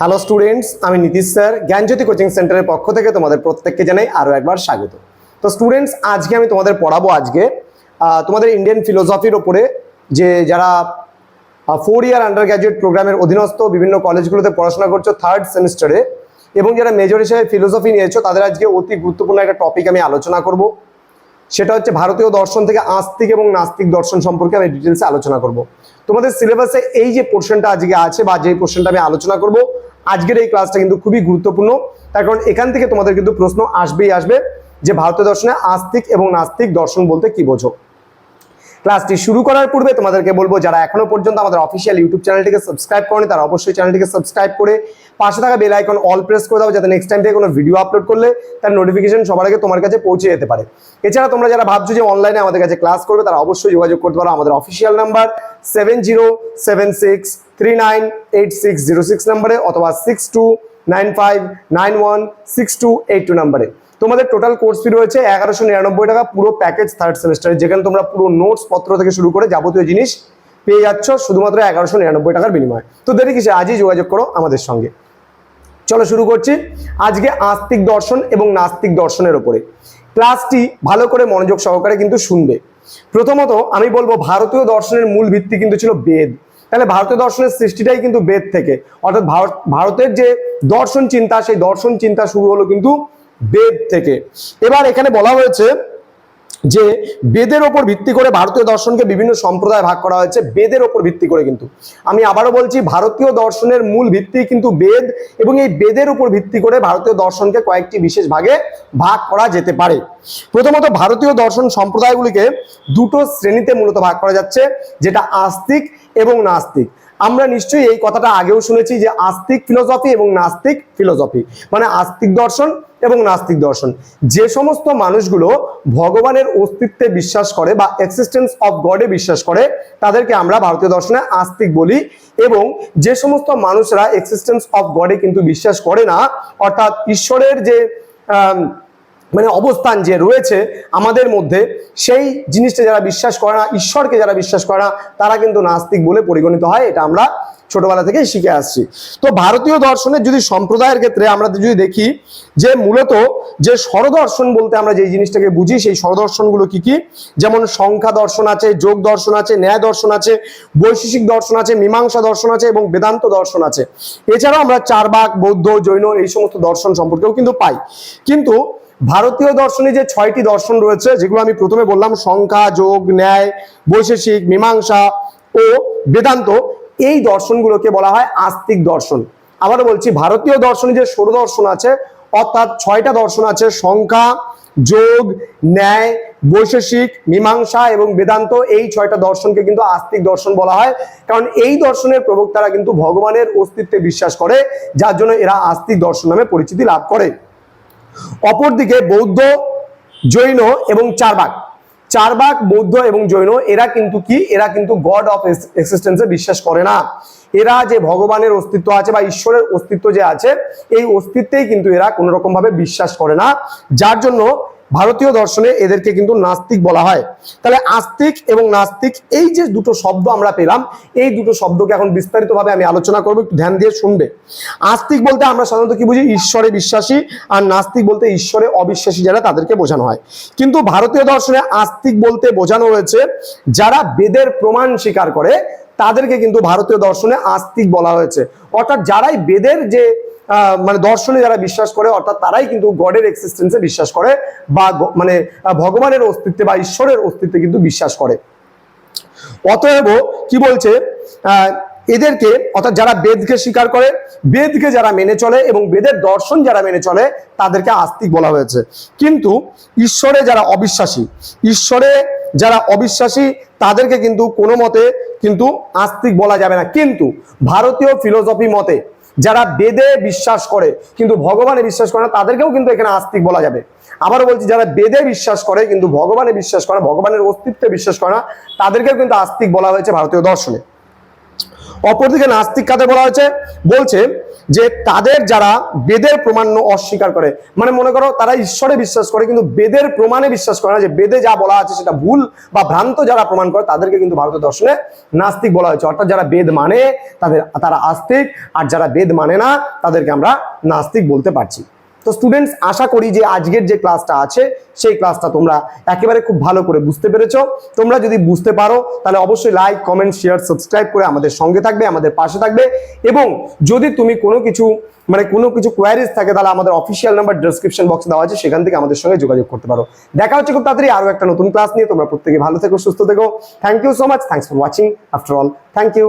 Hello students আমি Nitish sir, জ্ঞানজ্যোতি coaching সেন্টারের পক্ষ থেকে তোমাদের প্রত্যেককে জানাই আরও একবার স্বাগত। তো স্টুডেন্টস আজকে আমি তোমাদের পড়াবো আজকে তোমাদের ইন্ডিয়ান ফিলোসফির ওপরে যে যারা ফোর ইয়ার আন্ডার গ্র্যাজুয়েট প্রোগ্রামের অধীনস্থ বিভিন্ন কলেজগুলোতে পড়াশোনা করছ থার্ড সেমিস্টারে এবং যারা মেজর হিসেবে ফিলোসফি নিয়েছো, তাদের আজকে অতি গুরুত্বপূর্ণ একটা টপিক আমি আলোচনা করব। সেটা হচ্ছে ভারতীয় দর্শন থেকে আস্তিক এবং নাস্তিক দর্শন সম্পর্কে আমি ডিটেলসে আলোচনা করব। তোমাদের সিলেবাসে এই যে পোর্শনটা আজকে আছে বা যে পোর্শনটা আমি আলোচনা করব, আজকের এই ক্লাসটা কিন্তু খুবই গুরুত্বপূর্ণ। তার কারণ এখান থেকে তোমাদের কিন্তু প্রশ্ন আসবেই আসবে যে ভারতীয় দর্শনে আস্তিক এবং নাস্তিক দর্শন বলতে কি বোঝো? ক্লাসটি শুরু করার পূর্বে তোমাদেরকে বলব, যারা এখনও পর্যন্ত আমাদের অফিসিয়াল ইউটিউব চ্যানেলটিকে সাবস্ক্রাইব করেনি, তারা অবশ্যই চ্যানেলটিকে সাবস্ক্রাইব করে পাশে থাকা বেল আইকন অল প্রেস করে দাও, যাতে নেক্সট টাইম থেকে কোনো ভিডিও আপলোড করলে তার নোটিফিকেশন সবার আগে তোমার কাছে পৌঁছে যেতে পারে। এছাড়া তোমরা যারা ভাবছ যে অনলাইনে আমাদের কাছে ক্লাস করবে, তারা অবশ্যই যোগাযোগ করতে পারো। আমাদের official number seven zero seven six three nine eight six zero six নাম্বারে অথবা six two nine five nine one six two eight two নাম্বারে। তোমাদের টোটাল কোর্স ফি রয়েছে এগারোশো নিরানব্বই টাকা, পুরো প্যাকেজ থার্ড সেমিস্টারে যেখানে তোমরা পুরো নোটস পত্র থেকে শুরু করে যাবতীয় জিনিস পেয়ে যাচ্ছ, শুধুমাত্র এগারোশো নিরানব্বই টাকার বিনিময়ে। তো দেরি কিসে আজই যোগাযোগ করো আমাদের সঙ্গে। চলো শুরু করছি। আজকে আস্তিক দর্শন এবং নাস্তিক দর্শনের ওপরে ক্লাসটি ভালো করে মনোযোগ সহকারে কিন্তু শুনবে। প্রথমত আমি বলব, ভারতীয় দর্শনের মূল ভিত্তি কিন্তু ছিল বেদ। তাহলে ভারতীয় দর্শনের সৃষ্টিটাই কিন্তু বেদ থেকে। অর্থাৎ ভারত ভারতের যে দর্শন চিন্তা, সেই দর্শন চিন্তা শুরু হলো কিন্তু বেদ থেকে। এবার এখানে বলা হয়েছে যে বেদের ওপর ভিত্তি করে ভারতীয় দর্শনকে বিভিন্ন সম্প্রদায় ভাগ করা হয়েছে, বেদের ওপর ভিত্তি করে কিন্তু। আমি আবারও বলছি, ভারতীয় দর্শনের মূল ভিত্তি কিন্তু বেদ এবং এই বেদের উপর ভিত্তি করে ভারতীয় দর্শনকে কয়েকটি বিশেষ ভাগে ভাগ করা যেতে পারে। প্রথমত, ভারতীয় দর্শন সম্প্রদায়গুলিকে দুটো শ্রেণীতে মূলত ভাগ করা যাচ্ছে, যেটা আস্তিক এবং নাস্তিক। আমরা নিশ্চয়ই এই কথাটা আগেও শুনেছি যে আস্তিক ফিলোসফি এবং নাস্তিক ফিলোসফি মানে আস্তিক দর্শন এবং নাস্তিক দর্শন। যে সমস্ত মানুষগুলো ভগবানের অস্তিত্বে বিশ্বাস করে বা এক্সিস্টেন্স অফ গডে বিশ্বাস করে, তাদেরকে আমরা ভারতীয় দর্শনে আস্তিক বলি এবং যে সমস্ত মানুষরা এক্সিস্টেন্স অফ গডে কিন্তু বিশ্বাস করে না, অর্থাৎ ঈশ্বরের যে মানে অবস্থান যে রয়েছে আমাদের মধ্যে, সেই জিনিসটা যারা বিশ্বাস করে না, ঈশ্বরকে যারা বিশ্বাস করে না, তারা কিন্তু নাস্তিক বলে পরিগণিত হয়। এটা আমরা ছোটবেলা থেকেই শিখে আসছি। তো ভারতীয় দর্শনের যদি সম্প্রদায়ের ক্ষেত্রে আমরা যদি দেখি যে মূলত যে স্বরদর্শন বলতে আমরা যে জিনিসটাকে বুঝি, সেই স্বরদর্শনগুলো কি কি? যেমন সংখ্যা দর্শন আছে, যোগ দর্শন আছে, ন্যায় দর্শন আছে, বৈশেষিক দর্শন আছে, মীমাংসা দর্শন আছে এবং বেদান্ত দর্শন আছে। এছাড়াও আমরা চারবাক বৌদ্ধ, জৈন এই সমস্ত দর্শন সম্পর্কেও কিন্তু পাই। কিন্তু ভারতীয় দর্শনে যে ছয়টি দর্শন রয়েছে, যেগুলো আমি প্রথমে বললাম, সংখ্যা, যোগ, ন্যায়, বৈশেষিক, মীমাংসা ও বেদান্ত, এই দর্শনগুলোকে বলা হয় আস্তিক দর্শন। আবারও বলছি, ভারতীয় দর্শনে যে ষোড় দর্শন আছে, অর্থাৎ ছয়টা দর্শন আছে, সংখ্যা, যোগ, ন্যায়, বৈশেষিক, মীমাংসা এবং বেদান্ত, এই ছয়টা দর্শনকে কিন্তু আস্তিক দর্শন বলা হয়। কারণ এই দর্শনের প্রবক্তারা কিন্তু ভগবানের অস্তিত্বে বিশ্বাস করে, যার জন্য এরা আস্তিক দর্শন নামে পরিচিতি লাভ করে। অপরদিকে বৌদ্ধ, জৈন এবং চারবাক। চারবাক, বৌদ্ধ এবং জৈন, এরা কিন্তু কি? এরা কিন্তু গড অফ এক্সিস্টেন্সে বিশ্বাস করে না। এরা যে ভগবানের অস্তিত্ব আছে বা ঈশ্বরের অস্তিত্ব যে আছে, এই অস্তিত্বেই কিন্তু এরা কোনো রকম ভাবে বিশ্বাস করে না। যার জন্য ভারতীয় দর্শনে এদেরকে কিন্তু নাস্তিক বলা হয়। তাহলে আস্তিক এবং নাস্তিক, এই যে দুটো শব্দ আমরা পেলাম, এই দুটো শব্দকে এখন বিস্তারিতভাবে আমি আলোচনা করব, একটু ধ্যান দিয়ে শুনবে। আস্তিক বলতে আমরা সাধারণত কি বুঝি? ঈশ্বরে বিশ্বাসী, আর নাস্তিক বলতে ঈশ্বরে অবিশ্বাসী যারা, তাদেরকে বোঝানো হয়। কিন্তু ভারতীয় দর্শনে আস্তিক বলতে বোঝানো হয়েছে, যারা বেদের প্রমাণ স্বীকার করে, তাদেরকে কিন্তু ভারতীয় দর্শনে আস্তিক বলা হয়েছে। অর্থাৎ যারাই বেদের যে মানে দর্শনে যারা বিশ্বাস করে, অর্থাৎ তারাই কিন্তু গডের এক্সিস্টেন্সে বিশ্বাস করে বা মানে ভগবানের অস্তিত্বে বা ঈশ্বরের অস্তিত্বে কিন্তু বিশ্বাস করে। অতএব কি বলছে? এদেরকে, অর্থাৎ যারা বেদকে স্বীকার করে, বেদকে যারা মেনে চলে এবং বেদের দর্শন যারা মেনে চলে, তাদেরকে আস্তিক বলা হয়েছে। কিন্তু ঈশ্বরে যারা অবিশ্বাসী, ঈশ্বরে যারা অবিশ্বাসী, তাদেরকে কিন্তু কোনো মতে কিন্তু আস্তিক বলা যাবে না। কিন্তু ভারতীয় ফিলোসফি মতে যারা বেদে বিশ্বাস করে, কিন্তু ভগবানে বিশ্বাস করে না, তাদেরকেও কিন্তু এখানে আস্তিক বলা যাবে। আবারও বলছি, যারা বেদে বিশ্বাস করে, কিন্তু ভগবানে বিশ্বাস করে ভগবানের অস্তিত্বে বিশ্বাস করে না, তাদেরকেও কিন্তু আস্তিক বলা হয়েছে ভারতীয় দর্শনে। অপরদিকে নাস্তিক কাদের বলা হয়েছে? বলছে যে তাদের যারা বেদের প্রমাণ অস্বীকার করে মানে মনে করো তারা ঈশ্বরে বিশ্বাস করে, কিন্তু বেদের প্রমাণে বিশ্বাস করে না যে বেদে যা বলা আছে সেটা ভুল বা ভ্রান্ত যারা প্রমাণ করে, তাদেরকে কিন্তু ভারতীয় দর্শনে নাস্তিক বলা হয়েছে। অর্থাৎ যারা বেদ মানে তাদের, তারা আস্তিক, আর যারা বেদ মানে না, তাদেরকে আমরা নাস্তিক বলতে পারছি। তো স্টুডেন্টস আশা করি যে আজকের যে ক্লাসটা আছে, সেই ক্লাসটা তোমরা একেবারে খুব ভালো করে বুঝতে পেরেছ। তোমরা যদি বুঝতে পারো, তাহলে অবশ্যই লাইক কমেন্ট শেয়ার সাবস্ক্রাইব করে আমাদের সঙ্গে থাকবে, আমাদের পাশে থাকবে। এবং যদি তুমি কোনো কিছু মানে কোনো কিছু কোয়ারিজ থাকে, তাহলে আমাদের অফিসিয়াল নাম্বার ডেসক্রিপশন বক্সে দেওয়া আছে, সেখান থেকে আমাদের সঙ্গে যোগাযোগ করতে পারো। দেখা হচ্ছে খুব তাড়াতাড়ি আরও একটা নতুন ক্লাস নিয়ে। তোমরা প্রত্যেকে ভালো থেকো, সুস্থ থেকো। Thank you so much thanks for watching after all thank you